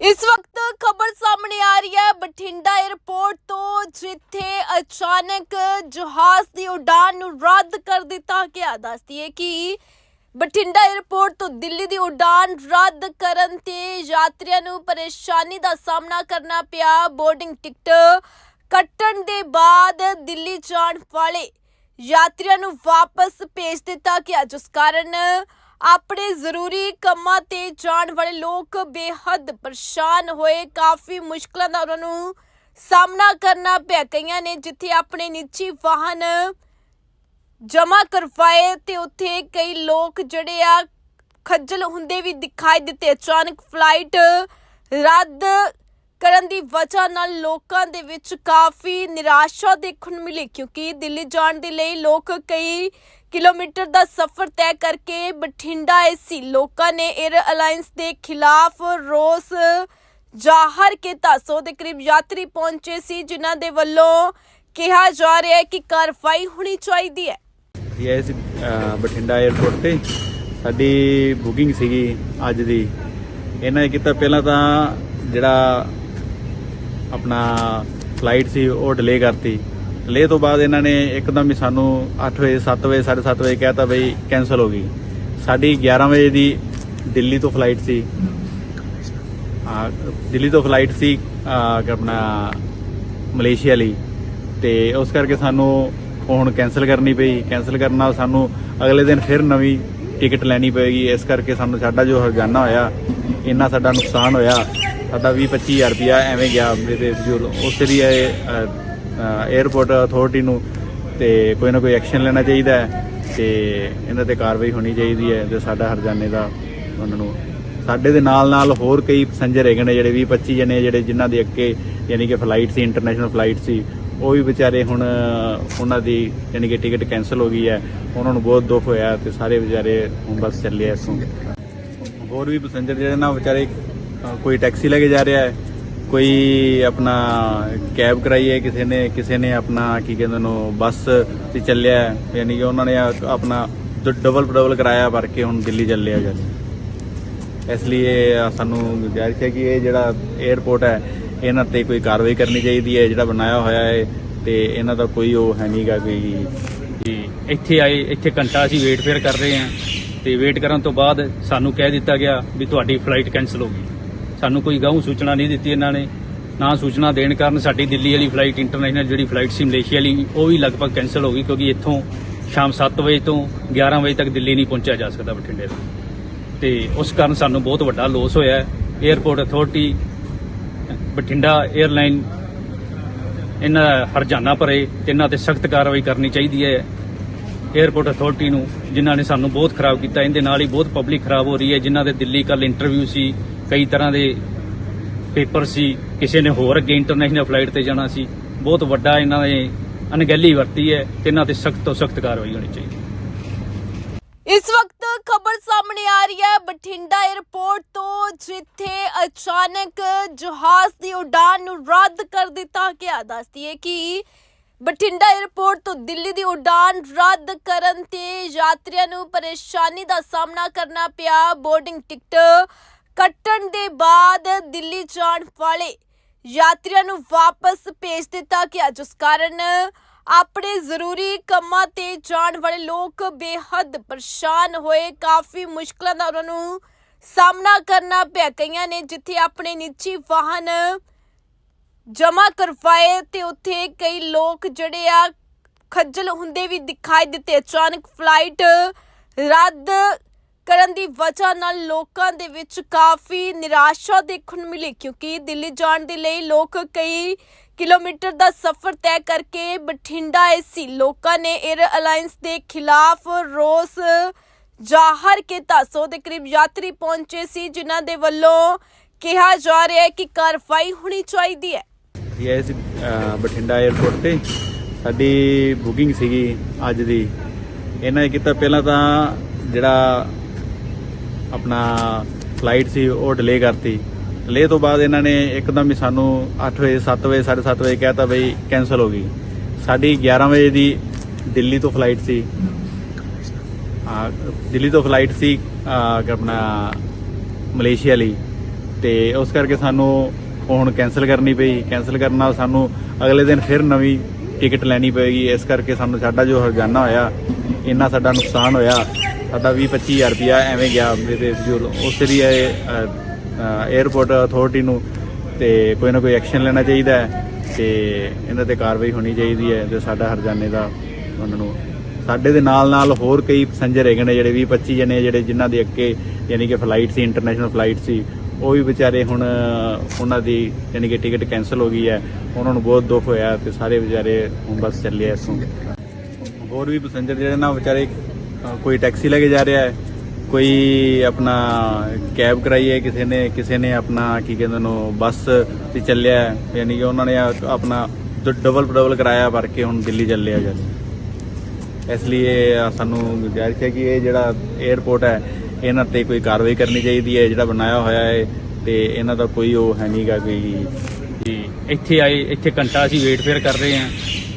ਇਸ ਵਕਤ ਖਬਰ ਸਾਹਮਣੇ ਆ ਰਹੀ ਹੈ ਬਠਿੰਡਾ 에ਅਰਪੋਰਟ ਤੋਂ, ਜਿੱਥੇ ਅਚਾਨਕ ਜਹਾਜ਼ ਦੀ ਉਡਾਨ ਨੂੰ ਰੱਦ ਕਰ ਦਿੱਤਾ ਗਿਆ। ਦੱਸਦੀ ਹੈ ਕਿ ਬਠਿੰਡਾ 에ਅਰਪੋਰਟ ਤੋਂ ਦਿੱਲੀ ਦੀ ਉਡਾਨ ਰੱਦ ਕਰਨ ਤੇ ਯਾਤਰੀਆਂ ਨੂੰ ਪਰੇਸ਼ਾਨੀ ਦਾ ਸਾਹਮਣਾ ਕਰਨਾ ਪਿਆ। ਬੋਰਡਿੰਗ ਟਿਕਟ ਕੱਟਣ ਦੇ ਬਾਅਦ ਦਿੱਲੀ ਜਾਣ ਵਾਲੇ ਯਾਤਰੀਆਂ ਨੂੰ ਵਾਪਸ ਭੇਜ ਦਿੱਤਾ ਗਿਆ, ਜਿਸ ਕਾਰਨ ਆਪਣੇ ਜ਼ਰੂਰੀ ਕੰਮਾਂ ਤੇ ਜਾਣ ਵਾਲੇ ਲੋਕ ਬੇਹੱਦ ਪਰੇਸ਼ਾਨ ਹੋਏ। ਕਾਫੀ ਮੁਸ਼ਕਲਾਂ ਦਾ ਉਹਨਾਂ ਨੂੰ ਸਾਹਮਣਾ ਕਰਨਾ ਪਿਆ। ਕਈਆਂ ਨੇ ਜਿੱਥੇ ਆਪਣੇ ਨਿੱਜੀ ਵਾਹਨ ਜਮ੍ਹਾਂ ਕਰਵਾਏ ਤੇ ਉੱਥੇ ਕਈ ਲੋਕ ਜਿਹੜੇ ਆ ਖੱਜਲ ਹੁੰਦੇ ਵੀ ਦਿਖਾਈ ਦਿੱਤੇ। ਅਚਾਨਕ ਫਲਾਈਟ ਰੱਦ ਕਰਨ ਦੀ ਵਜ੍ਹਾ ਨਾਲ ਲੋਕਾਂ ਦੇ ਵਿੱਚ ਕਾਫੀ ਨਿਰਾਸ਼ਾ ਦੇਖਣ ਨੂੰ ਮਿਲੀ, ਕਿਉਂਕਿ ਦਿੱਲੀ ਜਾਣ ਦੇ ਲਈ ਲੋਕ ਕਈ ਕਿਲੋਮੀਟਰ ਦਾ ਸਫ਼ਰ ਤੈਅ ਕਰਕੇ ਬਠਿੰਡਾ ਆਏ ਸੀ ਲੋਕਾਂ ਨੇ 에ਅਰ ਅਲਾਈਅੰਸ ਦੇ ਖਿਲਾਫ ਰੋਸ ਜ਼ਾਹਰ ਕੀਤਾ। ਸੌ ਦੇ ਕਰੀਬ ਯਾਤਰੀ ਪਹੁੰਚੇ ਸੀ ਜਿਨ੍ਹਾਂ ਦੇ ਵੱਲੋਂ ਕਿਹਾ ਜਾ ਰਿਹਾ ਹੈ ਕਿ ਕਾਰਵਾਈ ਹੋਣੀ ਚਾਹੀਦੀ ਹੈ। ਅਸੀਂ ਆਏ ਸੀ ਅਹ, ਬਠਿੰਡਾ 에ਅਰਪੋਰਟ ਤੇ। ਸਾਡੀ ਬੁਕਿੰਗ ਸੀਗੀ ਅੱਜ ਦੀ। ਇਹਨਾਂ ਨੇ ਕੀਤਾ ਪਹਿਲਾਂ ਤਾਂ ਜਿਹੜਾ ਆਪਣਾ ਫਲਾਈਟ ਸੀ ਉਹ ਡਿਲੇ ਕਰਤੀ। ਲੇਹ ਤੋਂ ਬਾਅਦ ਇਹਨਾਂ ਨੇ ਇੱਕਦਮ ਹੀ ਸਾਨੂੰ 8 ਵਜੇ 7 ਵਜੇ 7:30 ਵਜੇ ਕਹਿਤਾ ਬਈ ਕੈਨਸਲ ਹੋ ਗਈ। ਸਾਡੀ 11 ਵਜੇ ਦੀ ਦਿੱਲੀ ਤੋਂ ਫਲਾਈਟ ਸੀ। ਆ, ਦਿੱਲੀ ਤੋਂ ਫਲਾਈਟ ਸੀ ਆਪਣਾ ਮਲੇਸ਼ੀਆ ਲਈ। ਤੇ ਉਸ ਕਰਕੇ ਸਾਨੂੰ ਹੁਣ ਕੈਨਸਲ ਕਰਨੀ ਪਈ। ਕੈਨਸਲ ਕਰਨ ਨਾਲ ਸਾਨੂੰ ਅਗਲੇ ਦਿਨ ਫਿਰ ਨਵੀਂ ਟਿਕਟ ਲੈਣੀ ਪਏਗੀ। ਇਸ ਕਰਕੇ ਸਾਨੂੰ ਸਾਡਾ ਜੋ ਹਰਜਾਨਾ ਹੋਇਆ, ਇੰਨਾ ਸਾਡਾ ਨੁਕਸਾਨ ਹੋਇਆ। ਸਾਡਾ 20 25000 ਰੁਪਇਆ ਐਵੇਂ ਗਿਆ। ਮੇਰੇ ਜੋ ਉਸ ਲਈ 에ਅਰਪੋਰਟ ਅਥਾਰਟੀ ਨੂੰ ਤੇ ਕੋਈ ਨਾ ਕੋਈ ਐਕਸ਼ਨ ਲੈਣਾ ਚਾਹੀਦਾ ਹੈ ਤੇ ਇਹਨਾਂ ਤੇ ਕਾਰਵਾਈ ਹੋਣੀ ਚਾਹੀਦੀ ਹੈ ਤੇ ਸਾਡਾ ਹਰਜਾਨੇ ਦਾ ਉਹਨਾਂ ਨੂੰ ਸਾਡੇ ਦੇ ਨਾਲ ਨਾਲ ਹੋਰ ਕਈ ਪੈਸੰਜਰ ਹੈਗੇ ਨੇ ਜਿਹੜੇ 20 25 ਜਣੇ ਜਿਹੜੇ ਜਿਨ੍ਹਾਂ ਦੇ ਅੱਗੇ ਯਾਨੀ ਕਿ ਫਲਾਈਟ ਸੀ ਇੰਟਰਨੈਸ਼ਨਲ ਫਲਾਈਟ ਸੀ, ਉਹ ਵੀ ਵਿਚਾਰੇ ਹੁਣ ਉਹਨਾਂ ਦੀ ਯਾਨੀ ਕਿ ਟਿਕਟ ਕੈਨਸਲ ਹੋ ਗਈ ਹੈ। ਉਹਨਾਂ ਨੂੰ ਬਹੁਤ ਦੁੱਖ ਹੋਇਆ ਤੇ ਸਾਰੇ ਵਿਚਾਰੇ ਹੁਣ ਬਸ ਚੱਲੇ ਆ ਇੱਥੋਂ। ਹੋਰ ਵੀ ਪੈਸੰਜਰ ਜਿਹੜੇ ਨਾ ਵਿਚਾਰੇ ਕੋਈ ਟੈਕਸੀ ਲੈ ਕੇ ਜਾ ਰਿਹਾ ਹੈ। ਕੋਈ ਆਪਣਾ ਕੈਬ ਕਰਾਈ ਹੈ, ਕਿਸੇ ਨੇ ਕਿਸੇ ਨੇ ਆਪਣਾ ਕੀ ਕਹਿੰਦੇ ਨੂੰ ਬੱਸ ਤੇ ਚੱਲਿਆ ਹੈ। ਯਾਨੀ ਕਿ ਉਹਨਾਂ ਨੇ ਆ- ਆਪਣਾ ਡਬਲ ਡਬਲ ਕਰਾਇਆ ਭਰ ਕੇ ਹੁਣ ਦਿੱਲੀ ਚੱਲਿਆ ਆ ਜੀ ਇਸ ਲਈ ਸਾਨੂੰ ਗੁਜ਼ਾਰਿਸ਼ ਹੈ ਕਿ ਇਹ ਜਿਹੜਾ 에ਅਰਪੋਰਟ ਹੈ, ਇਹਨਾਂ ਤੇ ਕੋਈ ਕਾਰਵਾਈ ਕਰਨੀ ਚਾਹੀਦੀ ਹੈ, ਜਿਹੜਾ ਬਣਾਇਆ ਹੋਇਆ ਹੈ, ਤੇ ਇਹਨਾਂ ਦਾ ਕੋਈ ਉਹ ਹੈ ਨਹੀਂਗਾ ਕੋਈ ਤੇ ਇੱਥੇ ਆਏ, ਇੱਥੇ ਘੰਟਾ ਅਸੀਂ ਵੇਟ ਫੇਰ ਕਰ ਰਹੇ ਹਾਂ, ਤੇ ਵੇਟ ਕਰਨ ਤੋਂ ਬਾਅਦ ਸਾਨੂੰ ਕਹਿ ਦਿੱਤਾ ਗਿਆ ਵੀ ਤੁਹਾਡੀ ਫਲਾਈਟ ਕੈਨਸਲ ਹੋ ਗਈ ਸਾਨੂੰ ਕੋਈ ਗਾਉਂ ਸੂਚਨਾ ਨਹੀਂ ਦਿੱਤੀ ਇਹਨਾਂ ਨੇ, ਨਾ ਸੂਚਨਾ ਦੇਣ ਕਾਰਨ ਸਾਡੀ ਦਿੱਲੀ ਵਾਲੀ ਫਲਾਈਟ ਇੰਟਰਨੈਸ਼ਨਲ ਜਿਹੜੀ ਫਲਾਈਟ ਸੀ ਮਲੇਸ਼ੀਆ ਵਾਲੀ, ਉਹ ਵੀ ਲਗਭਗ ਕੈਨਸਲ ਹੋ ਗਈ ਕਿਉਂਕਿ ਇੱਥੋਂ ਸ਼ਾਮ 7 ਵਜੇ ਤੋਂ 11 ਵਜੇ ਤੱਕ ਦਿੱਲੀ ਨਹੀਂ ਪਹੁੰਚਿਆ ਜਾ ਸਕਦਾ ਬਠਿੰਡੇ ਦਾ ਤੇ ਉਸ ਕਾਰਨ ਸਾਨੂੰ ਬਹੁਤ ਵੱਡਾ ਲੋਸ ਹੋਇਆ। ਹੈ 에어ਪੋਰਟ ਅਥਾਰਟੀ ਬਠਿੰਡਾ 에ਅਰਲਾਈਨ ਇਹਨਾਂ ਹਰਜਾਨਾ ਭਰੇ ਤੇ ਇਹਨਾਂ ਤੇ ਸਖਤ ਕਾਰਵਾਈ ਕਰਨੀ ਚਾਹੀਦੀ ਹੈ। 에ਅਰਪੋਰਟ ਅਥਾਰਟੀ ਨੂੰ, ਜਿਨ੍ਹਾਂ ਨੇ ਸਾਨੂੰ ਬਹੁਤ ਖਰਾਬ ਕੀਤਾ, ਇਹਦੇ ਨਾਲ ਹੀ ਬਹੁਤ ਪਬਲਿਕ ਖਰਾਬ ਹੋ ਰਹੀ ਹੈ। ਜਿਨ੍ਹਾਂ ਦੇ ਦਿੱਲੀ ਕੱਲ ਇੰਟਰਵਿਊ ਸੀ ਕਈ ਤਰ੍ਹਾਂ ਦੇ ਪੇਪਰ ਸੀ, ਕਿਸੇ ਨੇ ਹੋਰ ਅੱਗੇ ਇੰਟਰਨੈਸ਼ਨਲ ਫਲਾਈਟ ਤੇ ਜਾਣਾ ਸੀ। ਬਹੁਤ ਵੱਡਾ ਇਹਨਾਂ ਨੇ ਅਣਗਹਿਲੀ ਵਰਤੀ ਹੈ ਤੇ ਇਹਨਾਂ ਤੇ ਸਖਤ ਤੋਂ ਸਖਤ ਕਾਰਵਾਈ ਹੋਣੀ ਚਾਹੀਦੀ ਇਸ ਵਕਤ ਖਬਰ ਸਾਹਮਣੇ ਆ ਰਹੀ ਹੈ, ਬਠਿੰਡਾ 에ਅਰਪੋਰਟ ਤੋਂ ਜਿੱਥੇ ਅਚਾਨਕ ਜਹਾਜ਼ ਦੀ ਉਡਾਨ ਨੂੰ ਰੱਦ ਕਰ ਦਿੱਤਾ ਗਿਆ। ਦੱਸਦੀ ਹੈ ਕਿ ਬਠਿੰਡਾ 에ਅਰਪੋਰਟ ਤੋਂ ਦਿੱਲੀ ਦੀ ਉਡਾਨ ਰੱਦ ਕਰਨ ਤੇ ਯਾਤਰੀਆਂ ਨੂੰ ਪਰੇਸ਼ਾਨੀ ਦਾ ਸਾਹਮਣਾ ਕਰਨਾ ਪਿਆ। ਬੋਰਡਿੰਗ ਟਿਕਟ ਕੱਟਣ ਦੇ ਬਾਅਦ ਦਿੱਲੀ ਜਾਣ ਵਾਲੇ ਯਾਤਰੀਆਂ ਨੂੰ ਵਾਪਸ ਭੇਜ ਦਿੱਤਾ ਗਿਆ, ਜਿਸ ਕਾਰਨ ਆਪਣੇ ਜ਼ਰੂਰੀ ਕੰਮਾਂ ਤੇ ਜਾਣ ਵਾਲੇ ਲੋਕ ਬੇਹੱਦ ਪਰੇਸ਼ਾਨ ਹੋਏ। ਕਾਫੀ ਮੁਸ਼ਕਲਾਂ ਦਾ ਉਹਨਾਂ ਨੂੰ ਸਾਹਮਣਾ ਕਰਨਾ ਪਿਆ। ਕਈਆਂ ਨੇ ਜਿੱਥੇ ਆਪਣੇ ਨਿੱਜੀ ਵਾਹਨ ਜਮ੍ਹਾਂ ਕਰਵਾਏ ਤੇ ਉੱਥੇ ਕਈ ਲੋਕ ਜਿਹੜੇ ਆ, ਖੱਜਲ ਹੁੰਦੇ ਵੀ ਦਿਖਾਈ ਦਿੱਤੇ। ਅਚਾਨਕ ਫਲਾਈਟ ਰੱਦ ਕਰਨ ਦੀ ਵਜ੍ਹਾ ਨਾਲ ਲੋਕਾਂ ਦੇ ਵਿੱਚ ਕਾਫੀ ਨਿਰਾਸ਼ਾ ਦੇਖਣ ਨੂੰ ਮਿਲੀ ਕਿਉਂਕਿ ਦਿੱਲੀ ਜਾਣ ਦੇ ਲਈ ਲੋਕ ਕਈ ਕਿਲੋਮੀਟਰ ਦਾ ਸਫ਼ਰ ਤੈਅ ਕਰਕੇ ਬਠਿੰਡਾ ਆਏ ਲੋਕਾਂ ਨੇ 에ਅਰ ਅਲਾਈਅੰਸ ਦੇ ਖਿਲਾਫ ਰੋਸ ਜ਼ਾਹਰ ਕੀਤਾ। ਸੌ ਦੇ ਕਰੀਬ ਯਾਤਰੀ ਪਹੁੰਚੇ ਸੀ ਜਿਨ੍ਹਾਂ ਦੇ ਵੱਲੋਂ ਕਿਹਾ ਜਾ ਰਿਹਾ ਹੈ ਕਿ ਕਾਰਵਾਈ ਹੋਣੀ ਚਾਹੀਦੀ ਹੈ। ਅਸੀਂ ਆਏ ਸੀ ਅਹ, ਬਠਿੰਡਾ 에ਅਰਪੋਰਟ ਤੇ। ਸਾਡੀ ਬੁਕਿੰਗ ਸੀਗੀ ਅੱਜ ਦੀ। ਇਹਨਾਂ ਨੇ ਕੀਤਾ ਪਹਿਲਾਂ ਤਾਂ ਜਿਹੜਾ ਆਪਣਾ ਫਲਾਈਟ ਸੀ, ਉਹ ਡਿਲੇ ਕਰਤੀ। ਡਿਲੇ ਤੋਂ ਬਾਅਦ ਇਹਨਾਂ ਨੇ ਇੱਕਦਮ ਹੀ ਸਾਨੂੰ 8 ਵਜੇ 7 ਵਜੇ 7:30 ਵਜੇ ਕਹਿਤਾ ਬਈ ਕੈਨਸਲ ਹੋ ਗਈ। ਸਾਡੀ 11 ਵਜੇ ਦੀ ਦਿੱਲੀ ਤੋਂ ਫਲਾਈਟ ਸੀ। ਆ, ਦਿੱਲੀ ਤੋਂ ਫਲਾਈਟ ਸੀ ਆਪਣਾ ਮਲੇਸ਼ੀਆ ਲਈ। ਤੇ ਉਸ ਕਰਕੇ ਸਾਨੂੰ ਹੁਣ ਕੈਨਸਲ ਕਰਨੀ ਪਈ। ਕੈਨਸਲ ਕਰਨ ਨਾਲ ਸਾਨੂੰ ਅਗਲੇ ਦਿਨ ਫਿਰ ਨਵੀਂ ਟਿਕਟ ਲੈਣੀ ਪਏਗੀ। ਇਸ ਕਰਕੇ ਸਾਨੂੰ ਸਾਡਾ ਜੋ ਹਰਜਾਨਾ ਹੋਇਆ, ਇੰਨਾ ਸਾਡਾ ਨੁਕਸਾਨ ਹੋਇਆ। ਸਾਡਾ 20 25000 ਰੁਪਇਆ ਐਵੇਂ ਗਿਆ ਮੇਰੇ ਜੋ ਉਸ ਲਈ 에어ਪੋਰਟ ਅਥਾਰਟੀ ਨੂੰ ਤੇ ਕੋਈ ਨਾ ਕੋਈ ਐਕਸ਼ਨ ਲੈਣਾ ਚਾਹੀਦਾ ਹੈ ਤੇ ਇਹਨਾਂ ਤੇ ਕਾਰਵਾਈ ਹੋਣੀ ਚਾਹੀਦੀ ਹੈ ਤੇ ਸਾਡਾ ਹਰਜਾਨੇ ਦਾ ਉਹਨਾਂ ਨੂੰ ਸਾਡੇ ਦੇ ਨਾਲ ਨਾਲ ਹੋਰ ਕਈ ਪੈਸੰਜਰ ਹੈਗੇ ਨੇ ਜਿਹੜੇ 20 25 ਜਣੇ ਜਿਹੜੇ ਜਿਨ੍ਹਾਂ ਦੇ ਅੱਗੇ ਯਾਨੀ ਕਿ ਫਲਾਈਟ ਸੀ ਇੰਟਰਨੈਸ਼ਨਲ ਫਲਾਈਟ ਸੀ, ਉਹ ਵੀ ਵਿਚਾਰੇ ਹੁਣ ਉਹਨਾਂ ਦੀ ਯਾਨੀ ਕਿ ਟਿਕਟ ਕੈਨਸਲ ਹੋ ਗਈ ਹੈ। ਉਹਨਾਂ ਨੂੰ ਬਹੁਤ ਦੁੱਖ ਹੋਇਆ ਤੇ ਸਾਰੇ ਵਿਚਾਰੇ ਹੁਣ ਬਸ ਚੱਲੇ ਆ ਇੱਥੋਂ। ਹੋਰ ਵੀ ਪੈਸੰਜਰ ਜਿਹੜੇ ਨਾ ਵਿਚਾਰੇ ਕੋਈ ਟੈਕਸੀ ਲੈ ਕੇ ਜਾ ਰਿਹਾ ਹੈ, ਕੋਈ ਆਪਣਾ ਕੈਬ ਕਰਾਈ ਹੈ ਕਿਸੇ ਨੇ ਕਿਸੇ ਨੇ ਆਪਣਾ ਕੀ ਕਹਿੰਦੇ ਨੂੰ ਬੱਸ ਤੇ ਚੱਲਿਆ ਹੈ। ਯਾਨੀ ਕਿ ਉਹਨਾਂ ਨੇ ਆ- ਆਪਣਾ ਡਬਲ ਡਬਲ ਕਰਾਇਆ ਭਰ ਕੇ ਹੁਣ ਦਿੱਲੀ ਚੱਲਿਆ ਆ ਇਸ ਲਈ ਸਾਨੂੰ ਗੁਜ਼ਾਰਿਸ਼ ਹੈ ਕਿ ਇਹ ਜਿਹੜਾ 에어ਪੋਰਟ ਹੈ, ਇਹਨਾਂ ਤੇ ਕੋਈ ਕਾਰਵਾਈ ਕਰਨੀ ਚਾਹੀਦੀ ਹੈ, ਜਿਹੜਾ ਬਣਾਇਆ ਹੋਇਆ ਹੈ, ਤੇ ਇਹਨਾਂ ਦਾ ਕੋਈ ਉਹ ਹੈ ਨਹੀਂਗਾ ਕੋਈ ਤੇ ਇੱਥੇ ਆਏ, ਇੱਥੇ ਘੰਟਾ ਅਸੀਂ ਵੇਟ ਫੇਰ ਕਰ ਰਹੇ ਹਾਂ,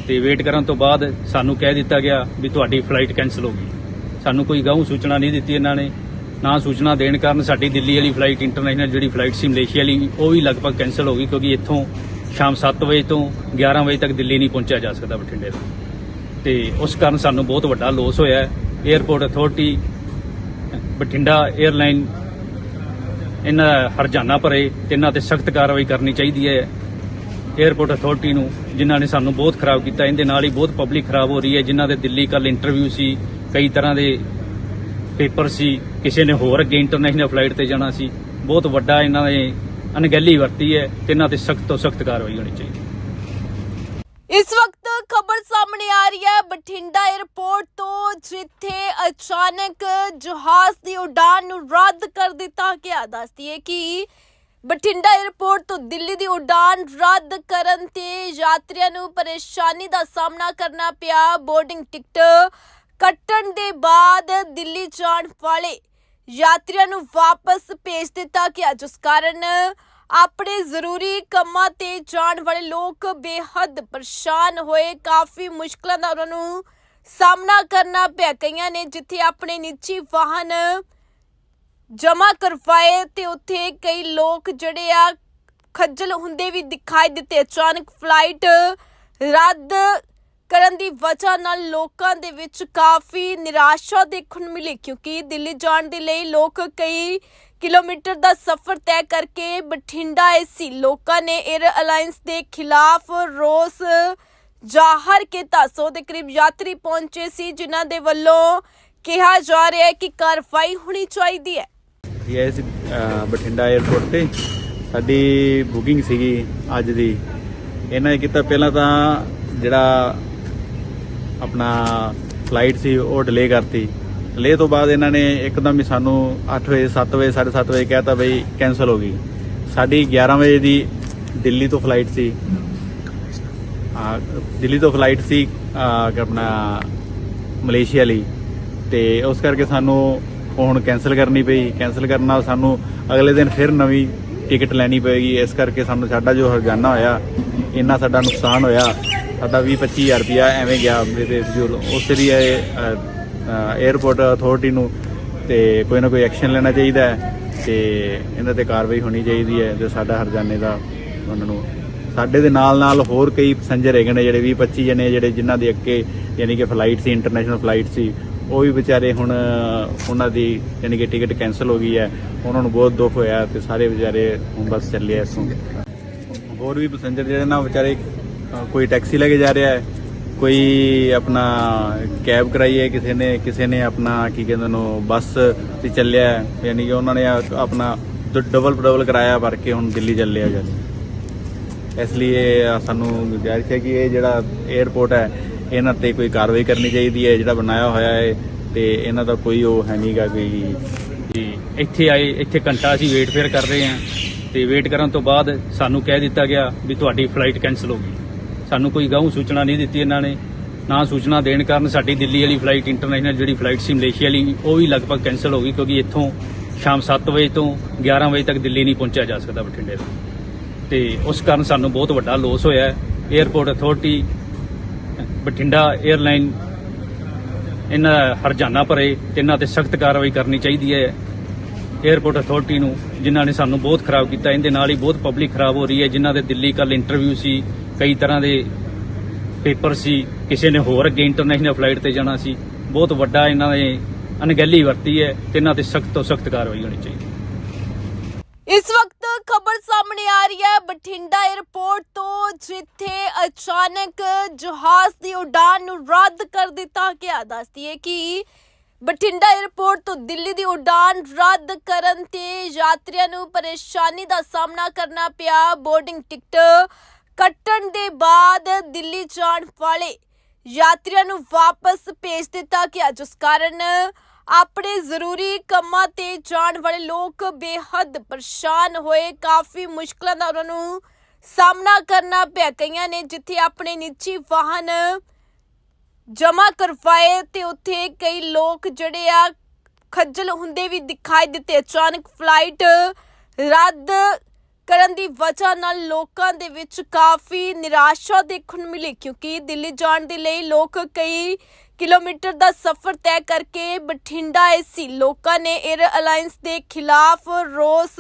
ਤੇ ਵੇਟ ਕਰਨ ਤੋਂ ਬਾਅਦ ਸਾਨੂੰ ਕਹਿ ਦਿੱਤਾ ਗਿਆ ਵੀ ਤੁਹਾਡੀ ਫਲਾਈਟ ਕੈਨਸਲ ਹੋ ਗਈ ਸਾਨੂੰ ਕੋਈ ਗਾਉਂ ਸੂਚਨਾ ਨਹੀਂ ਦਿੱਤੀ ਇਹਨਾਂ ਨੇ, ਨਾ ਸੂਚਨਾ ਦੇਣ ਕਾਰਨ ਸਾਡੀ ਦਿੱਲੀ ਵਾਲੀ ਫਲਾਈਟ ਇੰਟਰਨੈਸ਼ਨਲ ਜਿਹੜੀ ਫਲਾਈਟ ਸੀ ਮਲੇਸ਼ੀਆ ਵਾਲੀ, ਉਹ ਵੀ ਲਗਭਗ ਕੈਨਸਲ ਹੋ ਗਈ ਕਿਉਂਕਿ ਇੱਥੋਂ ਸ਼ਾਮ 7 ਵਜੇ ਤੋਂ 11 ਵਜੇ ਤੱਕ ਦਿੱਲੀ ਨਹੀਂ ਪਹੁੰਚਿਆ ਜਾ ਸਕਦਾ ਬਠਿੰਡੇ ਦਾ ਤੇ ਉਸ ਕਾਰਨ ਸਾਨੂੰ ਬਹੁਤ ਵੱਡਾ ਲੋਸ ਹੋਇਆ। ਹੈ 에어ਪੋਰਟ ਅਥਾਰਟੀ ਬਠਿੰਡਾ 에ਅਰਲਾਈਨ ਇਹਨਾਂ ਹਰਜਾਨਾ ਭਰੇ ਤੇ ਇਹਨਾਂ ਤੇ ਸਖਤ ਕਾਰਵਾਈ ਕਰਨੀ ਚਾਹੀਦੀ ਹੈ। 에ਅਰਪੋਰਟ ਅਥਾਰਟੀ ਨੂੰ, ਜਿਨ੍ਹਾਂ ਨੇ ਸਾਨੂੰ ਬਹੁਤ ਖਰਾਬ ਕੀਤਾ, ਇਹਦੇ ਨਾਲ ਹੀ ਬਹੁਤ ਪਬਲਿਕ ਖਰਾਬ ਹੋ ਰਹੀ ਹੈ। ਜਿਨ੍ਹਾਂ ਦੇ ਦਿੱਲੀ ਕੱਲ ਇੰਟਰਵਿਊ ਸੀ ਕਈ ਤਰ੍ਹਾਂ ਦੇ ਪੇਪਰ ਸੀ, ਕਿਸੇ ਨੇ ਹੋਰ ਅੱਗੇ ਇੰਟਰਨੈਸ਼ਨਲ ਫਲਾਈਟ ਤੇ ਜਾਣਾ ਸੀ। ਬਹੁਤ ਵੱਡਾ ਇਹਨਾਂ ਨੇ ਅਣਗਹਿਲੀ ਵਰਤੀ ਹੈ ਤੇ ਇਹਨਾਂ ਤੇ ਸਖਤ ਤੋਂ ਸਖਤ ਕਾਰਵਾਈ ਹੋਣੀ ਚਾਹੀਦੀ ਇਸ ਵਕਤ ਖਬਰ ਸਾਹਮਣੇ ਆ ਰਹੀ ਹੈ, ਬਠਿੰਡਾ 에ਅਰਪੋਰਟ ਤੋਂ ਜਿੱਥੇ ਅਚਾਨਕ ਜਹਾਜ਼ ਦੀ ਉਡਾਨ ਨੂੰ ਰੱਦ ਕਰ ਦਿੱਤਾ ਗਿਆ। ਦੱਸਦੀ ਹੈ ਕਿ ਬਠਿੰਡਾ 에ਅਰਪੋਰਟ ਤੋਂ ਦਿੱਲੀ ਦੀ ਉਡਾਨ ਰੱਦ ਕਰਨ ਤੇ ਯਾਤਰੀਆਂ ਨੂੰ ਪਰੇਸ਼ਾਨੀ ਦਾ ਸਾਹਮਣਾ ਕਰਨਾ ਪਿਆ। ਬੋਰਡਿੰਗ ਟਿਕਟ ਕੱਟਣ ਦੇ ਬਾਅਦ ਦਿੱਲੀ ਜਾਣ ਵਾਲੇ ਯਾਤਰੀਆਂ ਨੂੰ ਵਾਪਸ ਭੇਜ ਦਿੱਤਾ ਗਿਆ, ਜਿਸ ਕਾਰਨ ਆਪਣੇ ਜ਼ਰੂਰੀ ਕੰਮਾਂ ਤੇ ਜਾਣ ਵਾਲੇ ਲੋਕ ਬੇਹੱਦ ਪਰੇਸ਼ਾਨ ਹੋਏ। ਕਾਫੀ ਮੁਸ਼ਕਲਾਂ ਦਾ ਉਹਨਾਂ ਨੂੰ ਸਾਹਮਣਾ ਕਰਨਾ ਪਿਆ। ਕਈਆਂ ਨੇ ਜਿੱਥੇ ਆਪਣੇ ਨਿੱਜੀ ਵਾਹਨ ਜਮ੍ਹਾਂ ਕਰਵਾਏ ਤੇ ਉੱਥੇ ਕਈ ਲੋਕ ਜਿਹੜੇ ਆ ਖੱਜਲ ਹੁੰਦੇ ਵੀ ਦਿਖਾਈ ਦਿੱਤੇ। ਅਚਾਨਕ ਫਲਾਈਟ ਰੱਦ ਕਰਨ ਦੀ ਵਜ੍ਹਾ ਨਾਲ ਲੋਕਾਂ ਦੇ ਵਿੱਚ ਕਾਫੀ ਨਿਰਾਸ਼ਾ ਦੇਖਣ ਨੂੰ ਮਿਲੀ ਕਿਉਂਕਿ ਦਿੱਲੀ ਜਾਣ ਦੇ ਲਈ ਲੋਕ ਕਈ ਕਿਲੋਮੀਟਰ ਦਾ ਸਫ਼ਰ ਤੈਅ ਕਰਕੇ ਬਠਿੰਡਾ ਆਏ ਸੀ। ਲੋਕਾਂ ਨੇ 에ਅਰ ਅਲਾਈਅੰਸ ਦੇ ਖਿਲਾਫ ਰੋਸ ਜ਼ਾਹਰ ਕੀਤਾ। ਸੌ ਦੇ ਕਰੀਬ ਯਾਤਰੀ ਪਹੁੰਚੇ ਸੀ ਜਿਨ੍ਹਾਂ ਦੇ ਵੱਲੋਂ ਕਿਹਾ ਜਾ ਰਿਹਾ ਹੈ ਕਿ ਕਾਰਵਾਈ ਹੋਣੀ ਚਾਹੀਦੀ ਹੈ। ਅਸੀਂ ਆਏ ਸੀ ਅ, ਬਠਿੰਡਾ 에ਅਰਪੋਰਟ ਤੇ। ਸਾਡੀ ਬੁਕਿੰਗ ਸੀਗੀ ਅੱਜ ਦੀ। ਇਹਨਾਂ ਨੇ ਕੀਤਾ ਪਹਿਲਾਂ ਤਾਂ ਜਿਹੜਾ ਆਪਣਾ ਫਲਾਈਟ ਸੀ, ਉਹ ਡਿਲੇ ਕਰਤੀ। ਡਿਲੇ ਤੋਂ ਬਾਅਦ ਇਹਨਾਂ ਨੇ ਇੱਕਦਮ ਹੀ ਸਾਨੂੰ 8 ਵਜੇ 7 ਵਜੇ 7:30 ਵਜੇ ਕਹਿਤਾ ਬਈ ਕੈਨਸਲ ਹੋ ਗਈ। ਸਾਡੀ 11 ਵਜੇ ਦੀ ਦਿੱਲੀ ਤੋਂ ਫਲਾਈਟ ਸੀ। ਆ, ਦਿੱਲੀ ਤੋਂ ਫਲਾਈਟ ਸੀ ਆਪਣਾ ਮਲੇਸ਼ੀਆ ਲਈ। ਤੇ ਉਸ ਕਰਕੇ ਸਾਨੂੰ ਹੁਣ ਕੈਨਸਲ ਕਰਨੀ ਪਈ। ਕੈਨਸਲ ਕਰਨ ਨਾਲ ਸਾਨੂੰ ਅਗਲੇ ਦਿਨ ਫਿਰ ਨਵੀਂ ਟਿਕਟ ਲੈਣੀ ਪਏਗੀ। ਇਸ ਕਰਕੇ ਸਾਨੂੰ ਸਾਡਾ ਜੋ ਹਰਜਾਨਾ ਹੋਇਆ, ਇੰਨਾ ਸਾਡਾ ਨੁਕਸਾਨ ਹੋਇਆ। ਸਾਡਾ 20 25000 ਰੁਪਇਆ ਐਵੇਂ ਗਿਆ ਮੇਰੇ ਜੋ ਉਸ ਲਈ 에어ਪੋਰਟ ਅਥਾਰਟੀ ਨੂੰ ਤੇ ਕੋਈ ਨਾ ਕੋਈ ਐਕਸ਼ਨ ਲੈਣਾ ਚਾਹੀਦਾ ਹੈ ਤੇ ਇਹਨਾਂ ਤੇ ਕਾਰਵਾਈ ਹੋਣੀ ਚਾਹੀਦੀ ਹੈ ਤੇ ਸਾਡਾ ਹਰਜਾਨੇ ਦਾ ਉਹਨਾਂ ਨੂੰ। ਸਾਡੇ ਦੇ ਨਾਲ ਨਾਲ ਹੋਰ ਕਈ ਪੈਸੰਜਰ ਹੈਗੇ ਨੇ ਜਿਹੜੇ 20 25 ਜਣੇ ਜਿਹੜੇ ਜਿਨ੍ਹਾਂ ਦੇ ਅੱਗੇ ਯਾਨੀ ਕਿ ਫਲਾਈਟ ਸੀ ਇੰਟਰਨੈਸ਼ਨਲ ਫਲਾਈਟ ਸੀ, ਉਹ ਵੀ ਵਿਚਾਰੇ ਹੁਣ, ਉਹਨਾਂ ਦੀ ਯਾਨੀ ਕਿ ਟਿਕਟ ਕੈਨਸਲ ਹੋ ਗਈ ਹੈ। ਉਹਨਾਂ ਨੂੰ ਬਹੁਤ ਦੁੱਖ ਹੋਇਆ ਤੇ ਸਾਰੇ ਵਿਚਾਰੇ ਹੁਣ ਬਸ ਚੱਲੇ ਆ ਇੱਥੋਂ। ਹੋਰ ਵੀ ਪੈਸੰਜਰ ਜਿਹੜੇ ਨਾ ਵਿਚਾਰੇ ਕੋਈ ਟੈਕਸੀ ਲੈ ਕੇ ਜਾ ਰਿਹਾ ਹੈ, ਕੋਈ ਆਪਣਾ ਕੈਬ ਕਰਾਈ ਹੈ, ਕਿਸੇ ਨੇ ਕਿਸੇ ਨੇ ਆਪਣਾ ਕੀ ਕਹਿੰਦੇ ਨੂੰ ਬੱਸ ਤੇ ਚੱਲਿਆ ਯਾਨੀ ਕਿ ਉਹਨਾਂ ਨੇ ਆ- ਆਪਣਾ ਡਬਲ ਡਬਲ ਕਰਾਇਆ ਭਰ ਕੇ ਹੁਣ ਦਿੱਲੀ ਚੱਲੇ ਆ ਜਦ। ਇਸ ਲਈ ਸਾਨੂੰ ਗੁਜ਼ਾਰਿਸ਼ ਹੈ ਕਿ ਇਹ ਜਿਹੜਾ 에ਅਰਪੋਰਟ ਹੈ, ਇਹਨਾਂ ਤੇ ਕੋਈ ਕਾਰਵਾਈ ਕਰਨੀ ਚਾਹੀਦੀ ਹੈ, ਜਿਹੜਾ ਬਣਾਇਆ ਹੋਇਆ ਹੈ, ਤੇ ਇਹਨਾਂ ਦਾ ਕੋਈ ਉਹ ਹੈ ਨਹੀਂਗਾ ਕੋਈ ਤੇ ਇੱਥੇ ਆਏ, ਇੱਥੇ ਘੰਟਾ ਅਸੀਂ ਵੇਟ ਫੇਰ ਕਰ ਰਹੇ ਹਾਂ, ਤੇ ਵੇਟ ਕਰਨ ਤੋਂ ਬਾਅਦ ਸਾਨੂੰ ਕਹਿ ਦਿੱਤਾ ਗਿਆ ਵੀ ਤੁਹਾਡੀ ਫਲਾਈਟ ਕੈਨਸਲ ਹੋ ਗਈ। ਸਾਨੂੰ ਕੋਈ ਗਾਉਂ ਸੂਚਨਾ ਨਹੀਂ ਦਿੱਤੀ ਇਹਨਾਂ ਨੇ, ਨਾ ਸੂਚਨਾ ਦੇਣ ਕਾਰਨ ਸਾਡੀ ਦਿੱਲੀ ਵਾਲੀ ਫਲਾਈਟ ਇੰਟਰਨੈਸ਼ਨਲ ਜਿਹੜੀ ਫਲਾਈਟ ਸੀ ਮਲੇਸ਼ੀਆ ਵਾਲੀ, ਉਹ ਵੀ ਲਗਭਗ ਕੈਨਸਲ ਹੋ ਗਈ ਕਿਉਂਕਿ ਇੱਥੋਂ ਸ਼ਾਮ 7 ਵਜੇ ਤੋਂ 11 ਵਜੇ ਤੱਕ ਦਿੱਲੀ ਨਹੀਂ ਪਹੁੰਚਿਆ ਜਾ ਸਕਦਾ ਬਠਿੰਡੇ ਤੋਂ। ਤੇ ਉਸ ਕਾਰਨ ਸਾਨੂੰ ਬਹੁਤ ਵੱਡਾ ਲੋਸ ਹੋਇਆ। 에어ਪੋਰਟ ਅਥਾਰਟੀ ਬਠਿੰਡਾ 에ਅਰਲਾਈਨ ਇਹਨਾਂ ਹਰਜਾਨਾ ਭਰੇ ਇਹਨਾਂ ਤੇ ਸਖਤ ਕਾਰਵਾਈ ਕਰਨੀ ਚਾਹੀਦੀ ਹੈ। 에ਅਰਪੋਰਟ ਅਥਾਰਟੀ ਨੂੰ, ਜਿਨ੍ਹਾਂ ਨੇ ਸਾਨੂੰ ਬਹੁਤ ਖਰਾਬ ਕੀਤਾ, ਇਹਦੇ ਨਾਲ ਹੀ ਬਹੁਤ ਪਬਲਿਕ ਖਰਾਬ ਹੋ ਰਹੀ ਹੈ। ਜਿਨ੍ਹਾਂ ਦੇ ਦਿੱਲੀ ਕੱਲ ਇੰਟਰਵਿਊ ਸੀ ਕਈ ਤਰ੍ਹਾਂ ਦੇ ਪੇਪਰ ਸੀ, ਕਿਸੇ ਨੇ ਹੋਰ ਅੱਗੇ ਇੰਟਰਨੈਸ਼ਨਲ ਫਲਾਈਟ ਤੇ ਜਾਣਾ ਸੀ। ਬਹੁਤ ਵੱਡਾ ਇਹਨਾਂ ਨੇ ਅਣਗਹਿਲੀ ਵਰਤੀ ਹੈ ਤੇ ਇਹਨਾਂ ਤੇ ਸਖਤ ਤੋਂ ਸਖਤ ਕਾਰਵਾਈ ਹੋਣੀ ਚਾਹੀਦੀ ਇਸ ਵਕਤ ਖਬਰ ਸਾਹਮਣੇ ਆ ਰਹੀ ਹੈ ਬਠਿੰਡਾ 에ਅਰਪੋਰਟ ਤੋਂ, ਜਿੱਥੇ ਅਚਾਨਕ ਜਹਾਜ਼ ਦੀ ਉਡਾਨ ਨੂੰ ਰੱਦ ਕਰ ਦਿੱਤਾ ਗਿਆ। ਦੱਸਦੀ ਹੈ ਕਿ ਬਠਿੰਡਾ 에ਅਰਪੋਰਟ ਤੋਂ ਦਿੱਲੀ ਦੀ ਉਡਾਨ ਰੱਦ ਕਰਨ ਤੇ ਯਾਤਰੀਆਂ ਨੂੰ ਪਰੇਸ਼ਾਨੀ ਦਾ ਸਾਹਮਣਾ ਕਰਨਾ ਪਿਆ। ਬੋਰਡਿੰਗ ਟਿਕਟ ਕੱਟਣ ਦੇ ਬਾਅਦ ਦਿੱਲੀ ਜਾਣ ਵਾਲੇ ਯਾਤਰੀਆਂ ਨੂੰ ਵਾਪਸ ਭੇਜ ਦਿੱਤਾ ਗਿਆ, ਜਿਸ ਕਾਰਨ ਆਪਣੇ ਜ਼ਰੂਰੀ ਕੰਮਾਂ ਤੇ ਜਾਣ ਵਾਲੇ ਲੋਕ ਬੇਹੱਦ ਪਰੇਸ਼ਾਨ ਹੋਏ। ਕਾਫੀ ਮੁਸ਼ਕਲਾਂ ਦਾ ਉਹਨਾਂ ਨੂੰ ਸਾਹਮਣਾ ਕਰਨਾ ਪਿਆ। ਕਈਆਂ ਨੇ ਜਿੱਥੇ ਆਪਣੇ ਨਿੱਜੀ ਵਾਹਨ ਜਮ੍ਹਾਂ ਕਰਵਾਏ ਤੇ ਉੱਥੇ ਕਈ ਲੋਕ ਜਿਹੜੇ ਆ ਖੱਜਲ ਹੁੰਦੇ ਵੀ ਦਿਖਾਈ ਦਿੱਤੇ। ਅਚਾਨਕ ਫਲਾਈਟ ਰੱਦ ਕਰਨ ਦੀ ਵਜ੍ਹਾ ਨਾਲ ਲੋਕਾਂ ਦੇ ਵਿੱਚ ਕਾਫੀ ਨਿਰਾਸ਼ਾ ਦੇਖਣ ਨੂੰ ਮਿਲੀ, ਕਿਉਂਕਿ ਦਿੱਲੀ ਜਾਣ ਦੇ ਲਈ ਲੋਕ ਕਈ ਕਿਲੋਮੀਟਰ ਦਾ ਸਫ਼ਰ ਤੈਅ ਕਰਕੇ ਬਠਿੰਡਾ ਆਏ ਸੀ। ਲੋਕਾਂ ਨੇ 에ਅਰ ਅਲਾਈਅੰਸ ਦੇ ਖਿਲਾਫ ਰੋਸ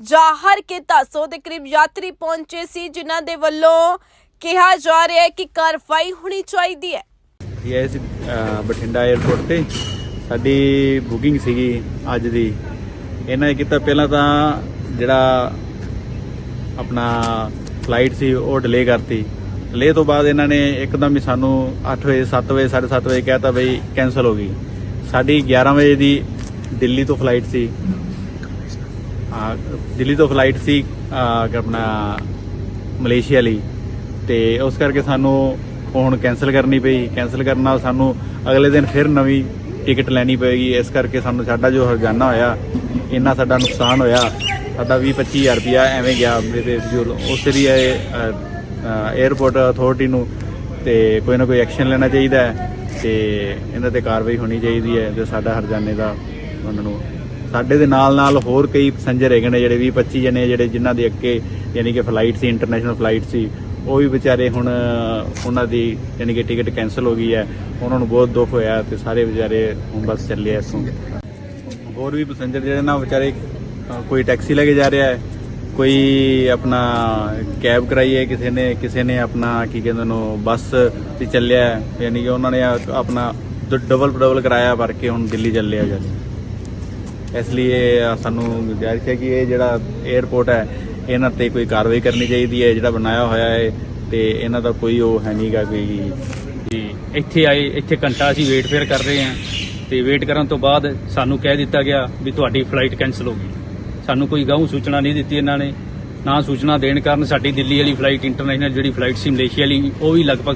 ਜ਼ਾਹਰ ਕੀਤਾ। ਸੌ ਦੇ ਕਰੀਬ ਯਾਤਰੀ ਪਹੁੰਚੇ ਸੀ, ਜਿਨ੍ਹਾਂ ਦੇ ਵੱਲੋਂ ਕਿਹਾ ਜਾ ਰਿਹਾ ਹੈ ਕਿ ਕਾਰਵਾਈ ਹੋਣੀ ਚਾਹੀਦੀ ਹੈ। ਇਹ ਆਏ ਬਠਿੰਡਾ 에ਅਰਪੋਰਟ ਤੇ। ਸਾਡੀ ਬੁਕਿੰਗ ਸੀਗੀ ਅੱਜ ਦੀ। ਇਹਨਾਂ ਨੇ ਕੀਤਾ, ਪਹਿਲਾਂ ਤਾਂ ਜਿਹੜਾ ਆਪਣਾ ਫਲਾਈਟ ਸੀ, ਉਹ ਡਿਲੇ ਕਰਤੀ। ਡਿਲੇ ਤੋਂ ਬਾਅਦ ਇਹਨਾਂ ਨੇ ਇੱਕਦਮ ਹੀ ਸਾਨੂੰ 8 ਵਜੇ 7 ਵਜੇ 7:30 ਵਜੇ ਕਹਿਤਾ ਬਈ ਕੈਨਸਲ ਹੋ ਗਈ। ਸਾਡੀ 11 ਵਜੇ ਦੀ ਦਿੱਲੀ ਤੋਂ ਫਲਾਈਟ ਸੀ। ਆ, ਦਿੱਲੀ ਤੋਂ ਫਲਾਈਟ ਸੀ ਆਪਣਾ ਮਲੇਸ਼ੀਆ ਲਈ। ਤੇ ਉਸ ਕਰਕੇ ਸਾਨੂੰ ਹੁਣ ਕੈਨਸਲ ਕਰਨੀ ਪਈ। ਕੈਨਸਲ ਕਰਨ ਨਾਲ ਸਾਨੂੰ ਅਗਲੇ ਦਿਨ ਫਿਰ ਨਵੀਂ ਟਿਕਟ ਲੈਣੀ ਪਏਗੀ। ਇਸ ਕਰਕੇ ਸਾਨੂੰ ਸਾਡਾ ਜੋ ਹਰਜਾਨਾ ਹੋਇਆ, ਇੰਨਾ ਸਾਡਾ ਨੁਕਸਾਨ ਹੋਇਆ। ਸਾਡਾ 20 25000 ਰੁਪਇਆ ਐਵੇਂ ਗਿਆ ਮੇਰੇ ਜੋ ਉਸ ਲਈ 에ਅਰਪੋਰਟ ਅਥਾਰਟੀ ਨੂੰ ਤੇ ਕੋਈ ਨਾ ਕੋਈ ਐਕਸ਼ਨ ਲੈਣਾ ਚਾਹੀਦਾ ਹੈ ਤੇ ਇਹਨਾਂ ਤੇ ਕਾਰਵਾਈ ਹੋਣੀ ਚਾਹੀਦੀ ਹੈ ਤੇ ਸਾਡਾ ਹਰਜਾਨੇ ਦਾ ਉਹਨਾਂ ਨੂੰ। ਸਾਡੇ ਦੇ ਨਾਲ ਨਾਲ ਹੋਰ ਕਈ ਪੈਸੰਜਰ ਹੈਗੇ ਨੇ ਜਿਹੜੇ 20 25 ਜਣੇ ਜਿਹੜੇ ਜਿਨ੍ਹਾਂ ਦੇ ਅੱਗੇ ਯਾਨੀ ਕਿ ਫਲਾਈਟ ਸੀ ਇੰਟਰਨੈਸ਼ਨਲ ਫਲਾਈਟ ਸੀ, ਉਹ ਵੀ ਵਿਚਾਰੇ ਹੁਣ ਉਹਨਾਂ ਦੀ ਯਾਨੀ ਕਿ ਟਿਕਟ ਕੈਨਸਲ ਹੋ ਗਈ ਹੈ। ਉਹਨਾਂ ਨੂੰ ਬਹੁਤ ਦੁੱਖ ਹੋਇਆ ਤੇ ਸਾਰੇ ਵਿਚਾਰੇ ਹੁਣ ਬਸ ਚੱਲੇ ਆ ਇੱਥੋਂ। ਹੋਰ ਵੀ ਪੈਸੰਜਰ ਜਿਹੜੇ ਨਾ ਵਿਚਾਰੇ ਕੋਈ ਟੈਕਸੀ ਲੈ ਕੇ ਜਾ ਰਿਹਾ ਹੈ, ਕੋਈ ਆਪਣਾ ਕੈਬ ਕਰਾਈ ਹੈ, ਕਿਸੇ ਨੇ ਕਿਸੇ ਨੇ ਆਪਣਾ ਕੀ ਕਹਿੰਦੇ ਨੂੰ ਬੱਸ ਤੇ ਚੱਲਿਆ ਹੈ। ਯਾਨੀ ਕਿ ਉਹਨਾਂ ਨੇ ਆ- ਆਪਣਾ ਡਬਲ ਡਬਲ ਕਰਾਇਆ ਭਰ ਕੇ ਹੁਣ ਦਿੱਲੀ ਚੱਲਿਆ ਆ ਇਸ ਲਈ ਸਾਨੂੰ ਗੁਜ਼ਾਰਿਸ਼ ਹੈ ਕਿ ਇਹ ਜਿਹੜਾ 에ਅਰਪੋਰਟ ਹੈ, ਇਹਨਾਂ ਤੇ ਕੋਈ ਕਾਰਵਾਈ ਕਰਨੀ ਚਾਹੀਦੀ ਹੈ, ਜਿਹੜਾ ਬਣਾਇਆ ਹੋਇਆ ਹੈ, ਤੇ ਇਹਨਾਂ ਦਾ ਕੋਈ ਉਹ ਹੈ ਨਹੀਂਗਾ ਕੋਈ ਜੀ ਇੱਥੇ ਆਏ, ਇੱਥੇ ਘੰਟਾ ਅਸੀਂ ਵੇਟ ਫੇਰ ਕਰ ਰਹੇ ਹਾਂ, ਤੇ ਵੇਟ ਕਰਨ ਤੋਂ ਬਾਅਦ ਸਾਨੂੰ ਕਹਿ ਦਿੱਤਾ ਗਿਆ ਵੀ ਤੁਹਾਡੀ ਫਲਾਈਟ ਕੈਨਸਲ ਹੋ ਗਈ ਸਾਨੂੰ ਕੋਈ ਗਾਉਂ ਸੂਚਨਾ ਨਹੀਂ ਦਿੱਤੀ ਇਹਨਾਂ ਨੇ, ਨਾ ਸੂਚਨਾ ਦੇਣ ਕਾਰਨ ਸਾਡੀ ਦਿੱਲੀ ਵਾਲੀ ਫਲਾਈਟ ਇੰਟਰਨੈਸ਼ਨਲ ਜਿਹੜੀ ਫਲਾਈਟ ਸੀ, ਮਲੇਸ਼ੀਆ ਵਾਲੀ, ਉਹ ਵੀ ਲਗਭਗ